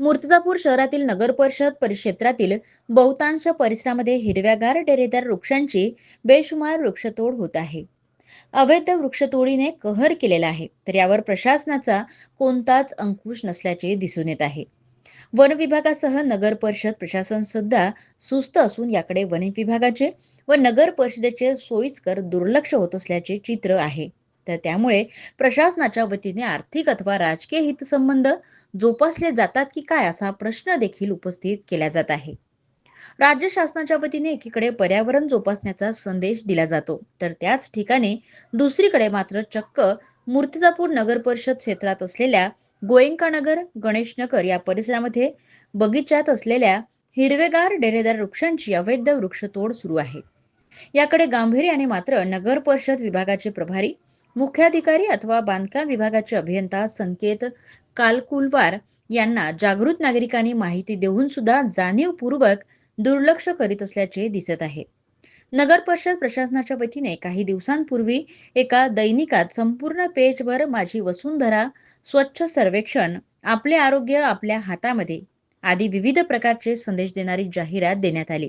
मूर्तिजापूर शहरातील नगर परिषद परिक्षेत्रातील बहुतांश परिसरामध्ये हिरव्यागार डेरेदार वृक्षांची बेशुमार वृक्षतोड होत आहे. अवैध वृक्षतोडीने कहर केलेला आहे तर यावर प्रशासनाचा कोणताच अंकुश नसल्याचे दिसून येत आहे. वन विभागासह नगर परिषद प्रशासन सुद्धा सुस्त असून याकडे वन विभागाचे व नगर परिषदेचे सोयीस्कर दुर्लक्ष होत असल्याचे चित्र आहे. तर त्यामुळे प्रशासनाच्या वतीने आर्थिक अथवा राजकीय हितसंबंध जोपासले जातात की काय असा प्रश्न देखील उपस्थित केला जात आहे. राज्य शासनाच्या वतीने एकीकडे पर्यावरण जोपासण्याचा संदेश दिला जातो तर त्याच ठिकाणी दुसरीकडे मात्र चक्क मूर्तिजापूर नगर परिषद क्षेत्रात असलेल्या गोयंका नगर गणेश नगर या परिसरामध्ये बगीच्यात असलेल्या हिरवेगार डेरेदार वृक्षांची अवैध वृक्षतोड सुरू आहे. याकडे गांभीर्याने मात्र नगर परिषद विभागाचे प्रभारी मुख्याधिकारी अथवा बांधकाम विभागाचे अभियंता संकेत कालकुलवार यांना जागृत नागरिकांनी माहिती देऊन सुद्धा जाणीवपूर्वक दुर्लक्ष करीत असल्याचे दिसत आहे. नगर परिषद प्रशासनाच्या वतीने काही दिवसांपूर्वी एका दैनिकात संपूर्ण पेजवर माझी वसुंधरा स्वच्छ सर्वेक्षण आपले आरोग्य आपल्या हातामध्ये आदी विविध प्रकारचे संदेश देणारी जाहिरात देण्यात आली.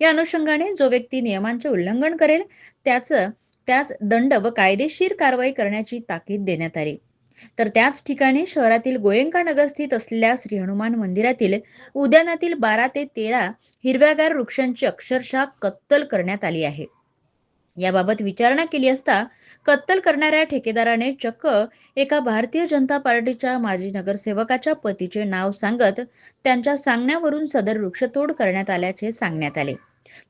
या अनुषंगाने जो व्यक्ती नियमांचे उल्लंघन करेल त्याचं त्याच दंड व कायदेशीर कारवाई करण्याची ताकीद देण्यात आली. तर त्याच ठिकाणी शहरातील गोयंका नगर स्थित असलेल्या श्री हनुमान मंदिरातील उद्यानातील बारा ते तेरा हिरव्यागार वृक्षांची अक्षरशः कत्तल करण्यात आली आहे. याबाबत विचारणा केली असता कत्तल करणाऱ्या ठेकेदाराने चक्क एका भारतीय जनता पार्टीच्या माजी नगरसेवकाच्या पतीचे नाव सांगत त्यांच्या सांगण्यावरून सदर वृक्षतोड करण्यात आल्याचे सांगण्यात आले.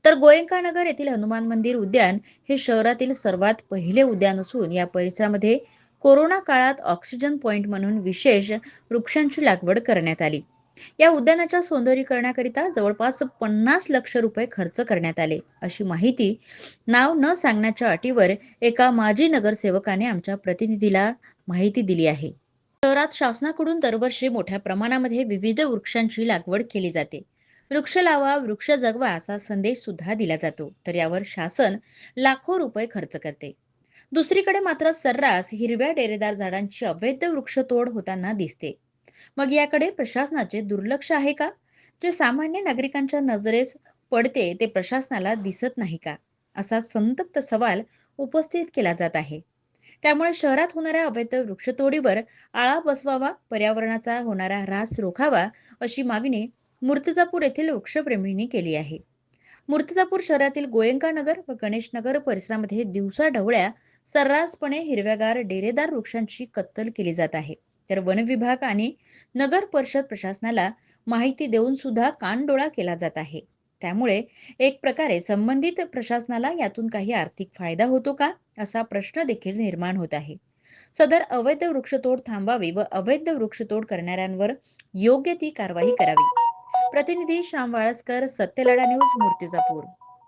तर गोयंका नगर येथील हनुमान मंदिर उद्यान हे शहरातील सर्वात पहिले उद्यान असून या परिसरामध्ये कोरोना काळात ऑक्सिजन पॉइंट म्हणून विशेष वृक्षांची लागवड करण्यात आली. या उद्यानाच्या सौंदर्यीकरणाकरिता जवळपास पन्नास लक्ष रुपये खर्च करण्यात आले. अशी माहिती नाव न सांगण्याच्या अटीवर एका माजी नगरसेवकाने आमच्या प्रतिनिधीला माहिती दिली आहे. शहरात शासनाकडून दरवर्षी मोठ्या प्रमाणामध्ये विविध वृक्षांची लागवड केली जाते. वृक्ष लावा वृक्ष जगवा असा संदेश सुद्धा दिला जातो. तर यावर शासन लाखो रुपये खर्च करते. दुसरीकडे मात्र सर्रास हिरव्या डेरेदार झाडांची अवैध वृक्षतोड होताना दिसते. मग याकडे प्रशासनाचे दुर्लक्ष आहे का? जे सामान्य नागरिकांच्या नजरेस पडते ते प्रशासनाला दिसत नाही का? असा संतप्त सवाल उपस्थित केला जात आहे. त्यामुळे शहरात होणाऱ्या अवैध वृक्षतोडीवर आळा बसवावा पर्यावरणाचा होणारा ऱ्हास रोखावा अशी मागणी मूर्तिजापूर येथील वृक्षप्रेमींनी केली आहे. मूर्तिजापूर शहरातील गोयंका नगर व गणेश नगर परिसरामध्ये दिवसा ढवळ्या सर्रासपणे हिरव्यागार डेरेदार वृक्षांची कत्तल केली जात आहे. तर वन विभाग आणि नगर परिषद प्रशासनाला माहिती देऊन सुद्धा कानडोळा केला जात आहे. त्यामुळे एक प्रकारे संबंधित प्रशासनाला यातून काही आर्थिक फायदा होतो का? असा प्रश्न देखील निर्माण होत आहे. सदर अवैध वृक्षतोड थांबावी व अवैध वृक्षतोड करणाऱ्यांवर योग्य ती कारवाई करावी. प्रतिनिधी श्याम वाळसकर सत्यलढा न्यूज मूर्तिजापूर.